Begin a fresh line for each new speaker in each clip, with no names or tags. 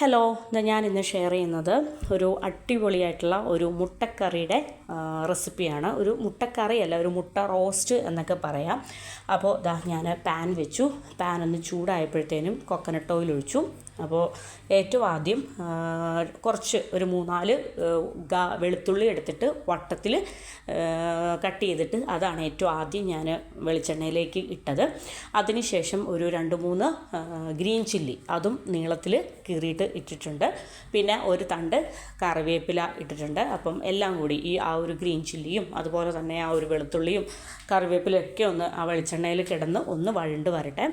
Hello ഞാൻ ഇന്ന് share ചെയ്യുന്നത് ഒരു അടിപൊളിയായിട്ടുള്ള ഒരു മുട്ടക്കറിയുടെ റെസിപ്പിയാണ് ഒരു മുട്ടക്കറിയല്ല ഒരു മുട്ട റോസ്റ്റ് എന്നൊക്കെ പറയാം. അപ്പോൾ ഇതാ ഞാൻ പാൻ വെച്ചു. പാൻ ഒന്ന് ചൂടായപ്പോഴത്തേനും കൊക്കനട്ട് ഓയിൽ ഒഴിച്ചു. അപ്പോൾ ഏറ്റവും ആദ്യം കുറച്ച് ഒരു മൂന്നാൽ വെളുത്തുള്ളി എടുത്തിട്ട് വട്ടത്തിൽ കട്ട് ചെയ്തിട്ട് അതാണ് ഏറ്റവും ആദ്യം ഞാൻ വെളിച്ചെണ്ണയിലേക്ക് ഇട്ടത്. അതിനുശേഷം ഒരു രണ്ട് മൂന്ന് ഗ്രീൻ ചില്ലി അതും നീളത്തിൽ കീറിയിട്ട് ഇട്ടിട്ടുണ്ട്. പിന്നെ ഒരു തണ്ട് കറിവേപ്പില ഇട്ടിട്ടുണ്ട്. അപ്പം എല്ലാം കൂടി ഈ ആ ഒരു ഗ്രീൻ ചില്ലിയും അതുപോലെ തന്നെ ആ ഒരു വെളുത്തുള്ളിയും കറിവേപ്പിലൊക്കെ ഒന്ന് ആ വെളിച്ചെണ്ണയിൽ കിടന്ന് ഒന്ന് വഴണ്ട് വരട്ടെ.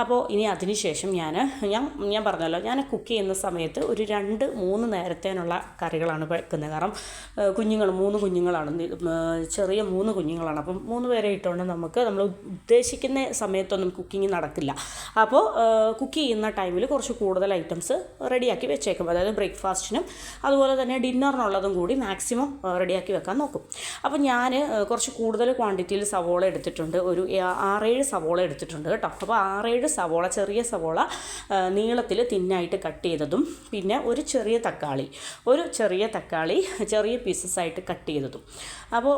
അപ്പോൾ ഇനി അതിനുശേഷം ഞാൻ ഞാൻ ഞാൻ പറഞ്ഞല്ലോ ഞാൻ കുക്ക് ചെയ്യുന്ന സമയത്ത് ഒരു രണ്ട് മൂന്ന് നേരത്തേനുള്ള കറികളാണ് വെക്കുന്നത്. കാരണം കുഞ്ഞുങ്ങൾ മൂന്ന് കുഞ്ഞുങ്ങളാണ്. ചെറിയ മൂന്ന് കുഞ്ഞുങ്ങളാണ്. അപ്പം മൂന്ന് പേരെ ഇട്ടുകൊണ്ട് നമുക്ക് നമ്മൾ ഉദ്ദേശിക്കുന്ന സമയത്തൊന്നും കുക്കിംഗ് നടക്കില്ല. അപ്പോൾ കുക്ക് ചെയ്യുന്ന ടൈമിൽ കുറച്ച് കൂടുതൽ ഐറ്റംസ് റെഡിയാക്കി വെച്ചേക്കും. അതായത് ബ്രേക്ക്ഫാസ്റ്റിനും അതുപോലെ തന്നെ ഡിന്നറിനുള്ളതും കൂടി മാക്സിമം റെഡിയാക്കി വെക്കാൻ നോക്കും. അപ്പോൾ ഞാൻ കുറച്ച് കൂടുതൽ ക്വാണ്ടിറ്റിയിൽ സവോള എടുത്തിട്ടുണ്ട്. ഒരു ആറേഴ് സവോള എടുത്തിട്ടുണ്ട് കേട്ടോ. അപ്പോൾ ആറേഴ് സവോള ചെറിയ സവോള നീളത്തിൽ തിന്നായിട്ട് കട്ട് ചെയ്തതും പിന്നെ ഒരു ചെറിയ തക്കാളി ഒരു ചെറിയ തക്കാളി ചെറിയ പീസസ് ആയിട്ട് കട്ട് ചെയ്തതും. അപ്പോൾ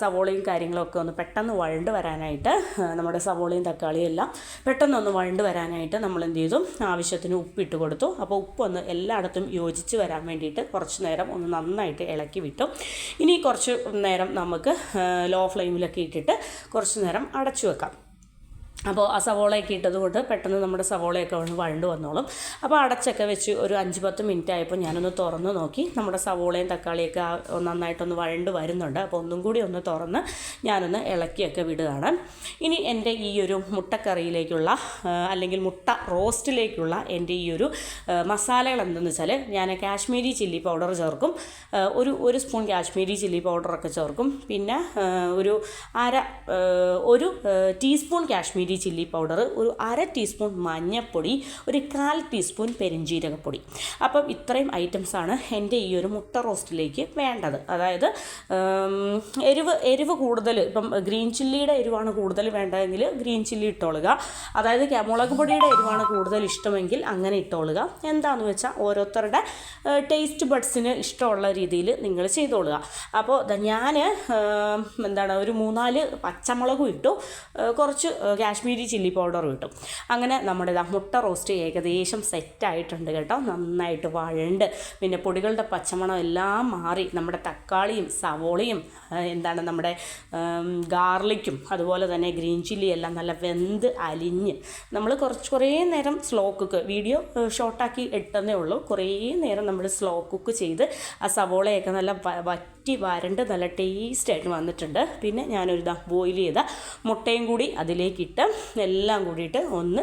സവോളയും കാര്യങ്ങളൊക്കെ ഒന്ന് പെട്ടെന്ന് വഴണ്ട് വരാനായിട്ട് നമ്മുടെ സവോളയും തക്കാളിയും എല്ലാം പെട്ടെന്നൊന്ന് വഴണ്ട് വരാനായിട്ട് നമ്മൾ എന്ത് ചെയ്തു? ആവശ്യത്തിന് ഉപ്പിട്ട് കൊടുത്തു. അപ്പോൾ ഉപ്പൊന്ന് എല്ലായിടത്തും യോജിച്ച് വരാൻ വേണ്ടിയിട്ട് കുറച്ച് നേരം ഒന്ന് നന്നായിട്ട് ഇളക്കി വിട്ടു. ഇനി കുറച്ച് നേരം നമുക്ക് ലോ ഫ്ലെയിമിലൊക്കെ ഇട്ടിട്ട് കുറച്ച് നേരം അടച്ചു വെക്കാം. അപ്പോൾ ആ സവോളയൊക്കെ ഇട്ടത് കൊണ്ട് പെട്ടെന്ന് നമ്മുടെ സവോളയൊക്കെ ഒന്ന് വഴണ്ട് വന്നോളും. അപ്പോൾ അടച്ചൊക്കെ വെച്ച് ഒരു അഞ്ച് പത്ത് മിനിറ്റ് ആയപ്പോൾ ഞാനൊന്ന് തുറന്ന് നോക്കി. നമ്മുടെ സവോളയും തക്കാളിയൊക്കെ നന്നായിട്ടൊന്ന് വഴണ്ട് വരുന്നുണ്ട്. അപ്പോൾ ഒന്നും കൂടി ഒന്ന് തുറന്ന് ഞാനൊന്ന് ഇളക്കിയൊക്കെ വിടുകയാണ്. ഇനി എന്റെ ഈ ഒരു മുട്ടക്കറിയിലേക്കുള്ള അല്ലെങ്കിൽ മുട്ട റോസ്റ്റിലേക്കുള്ള എന്റെ ഈ ഒരു മസാലകൾ എന്തെന്ന് വെച്ചാൽ ഞാൻ കാശ്മീരി ചില്ലി പൗഡർ ചേർക്കും. ഒരു ഒരു സ്പൂൺ കാശ്മീരി ചില്ലി പൗഡറൊക്കെ ചേർക്കും. പിന്നെ ഒരു അര ഒരു teaspoon Kashmiri Kashmiri chilli powder ഒരു അര ടീസ്പൂൺ മഞ്ഞപ്പൊടി ഒരു കാൽ ടീസ്പൂൺ പെരിഞ്ജീരകപ്പൊടി അപ്പം ഇത്രയും ഐറ്റംസാണ് എന്റെ ഈ ഒരു മുട്ട റോസ്റ്റിലേക്ക് വേണ്ടത്. അതായത് എരിവ് എരിവ് കൂടുതൽ ഇപ്പം ഗ്രീൻ ചില്ലിയുടെ എരിവാണ് കൂടുതൽ വേണ്ടതെങ്കിൽ ഗ്രീൻ ചില്ലി ഇട്ടോളുക. അതായത് മുളക് പൊടിയുടെ എരിവാണ് കൂടുതൽ ഇഷ്ടമെങ്കിൽ അങ്ങനെ ഇട്ടോളുക. എന്താണെന്ന് വെച്ചാൽ ഓരോരുത്തരുടെ ടേസ്റ്റ് ബഡ്സിന് ഇഷ്ടമുള്ള രീതിയിൽ നിങ്ങൾ ചെയ്തോളുക. അപ്പോൾ ഞാൻ എന്താണ് ഒരു മൂന്നാൽ പച്ചമുളകും ഇട്ടു. കുറച്ച് കാശ്മീരി ചില്ലി പൗഡർ കിട്ടും. അങ്ങനെ നമ്മുടെ മുട്ട റോസ്റ്റ് ഏകദേശം സെറ്റായിട്ടുണ്ട് കേട്ടോ. നന്നായിട്ട് വഴണ്ട്. പിന്നെ പൊടികളുടെ പച്ചമണം എല്ലാം മാറി. നമ്മുടെ തക്കാളിയും സവോളയും എന്താണ് നമ്മുടെ ഗാർലിക്കും അതുപോലെ തന്നെ ഗ്രീൻ ചില്ലി എല്ലാം നല്ല വെന്ത് അലിഞ്ഞ്. നമ്മൾ കുറച്ച് കുറേ നേരം സ്ലോ കുക്ക് വീഡിയോ ഷോർട്ടാക്കി ഇട്ടെന്നേ ഉള്ളൂ. കുറേ നേരം നമ്മൾ സ്ലോ കുക്ക് ചെയ്ത് ആ സവോളയൊക്കെ നല്ല വറ്റി വരണ്ട് നല്ല ടേസ്റ്റായിട്ട് വന്നിട്ടുണ്ട്. പിന്നെ ഞാനൊരു ബോയിൽ ചെയ്ത മുട്ടയും കൂടി അതിലേക്കിട്ട് എല്ലാം കൂടിയിട്ട് ഒന്ന്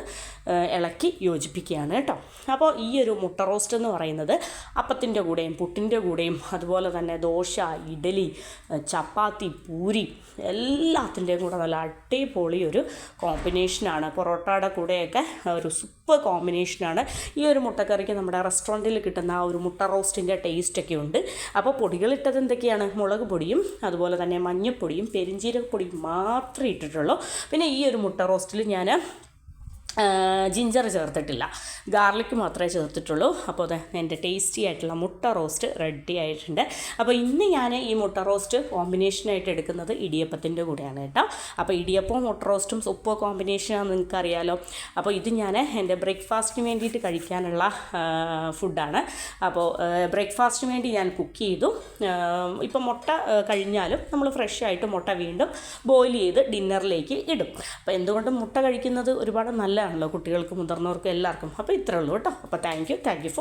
ഇളക്കി യോജിപ്പിക്കുകയാണ് കേട്ടോ. അപ്പോൾ ഈ ഒരു മുട്ട റോസ്റ്റ് എന്ന് പറയുന്നത് അപ്പത്തിന്റെ കൂടെയും പുട്ടിന്റെ കൂടെയും അതുപോലെ തന്നെ ദോശ ഇഡലി ചപ്പാത്തി പൂരി എല്ലാത്തിന്റെയും കൂടെ നല്ല അടിപൊളി ഒരു കോമ്പിനേഷനാണ് പൊറോട്ടയുടെ കൂടെയൊക്കെ ഒരു സൂപ്പർ കോമ്പിനേഷനാണ് ഈ ഒരു മുട്ടക്കറിക്ക് നമ്മുടെ റെസ്റ്റോറന്റിൽ കിട്ടുന്ന ആ ഒരു മുട്ട റോസ്റ്റിന്റെ ടേസ്റ്റൊക്കെ ഉണ്ട്. അപ്പോൾ പൊടികളിട്ടത് എന്തൊക്കെയാണ്? മുളക് പൊടിയും അതുപോലെ തന്നെ മഞ്ഞൾപ്പൊടിയും പെരിഞ്ചീരകപ്പൊടിയും മാത്രമേ ഇട്ടിട്ടുള്ളൂ. പിന്നെ ഈ ഒരു മുട്ട റോസ്റ്റിൽ ഞാൻ ജിഞ്ചർ ചേർത്തിട്ടില്ല. ഗാർലിക് മാത്രമേ ചേർത്തിട്ടുള്ളൂ. അപ്പോൾ അത് എന്റെ ടേസ്റ്റി ആയിട്ടുള്ള മുട്ട റോസ്റ്റ് റെഡി ആയിട്ടുണ്ട്. അപ്പോൾ ഇന്ന് ഞാൻ ഈ മുട്ട റോസ്റ്റ് കോമ്പിനേഷനായിട്ട് എടുക്കുന്നത് ഇടിയപ്പത്തിന്റെ കൂടെയാണ് കേട്ടോ. അപ്പോൾ ഇടിയപ്പവും മുട്ട റോസ്റ്റും ഉപ്പോ കോമ്പിനേഷനാണെന്ന് നിങ്ങൾക്കറിയാലോ. അപ്പോൾ ഇത് ഞാൻ എന്റെ ബ്രേക്ക്ഫാസ്റ്റിന് വേണ്ടിയിട്ട് കഴിക്കാനുള്ള ഫുഡാണ് അപ്പോൾ ബ്രേക്ക്ഫാസ്റ്റിന് വേണ്ടി ഞാൻ കുക്ക് ചെയ്തു. ഇപ്പോൾ മുട്ട കഴിഞ്ഞാലും നമ്മൾ ഫ്രഷ് ആയിട്ട് മുട്ട വീണ്ടും ബോയിൽ ചെയ്ത് ഡിന്നറിലേക്ക് ഇടും. അപ്പോൾ എന്തുകൊണ്ടും മുട്ട കഴിക്കുന്നത് ഒരുപാട് നല്ല നല്ലതാണല്ലോ കുട്ടികൾക്കും മുതിർന്നവർക്കും എല്ലാവർക്കും. അപ്പോൾ ഇത്രയേ ഉള്ളൂ കേട്ടോ. അപ്പോൾ താങ്ക് യു താങ്ക് യു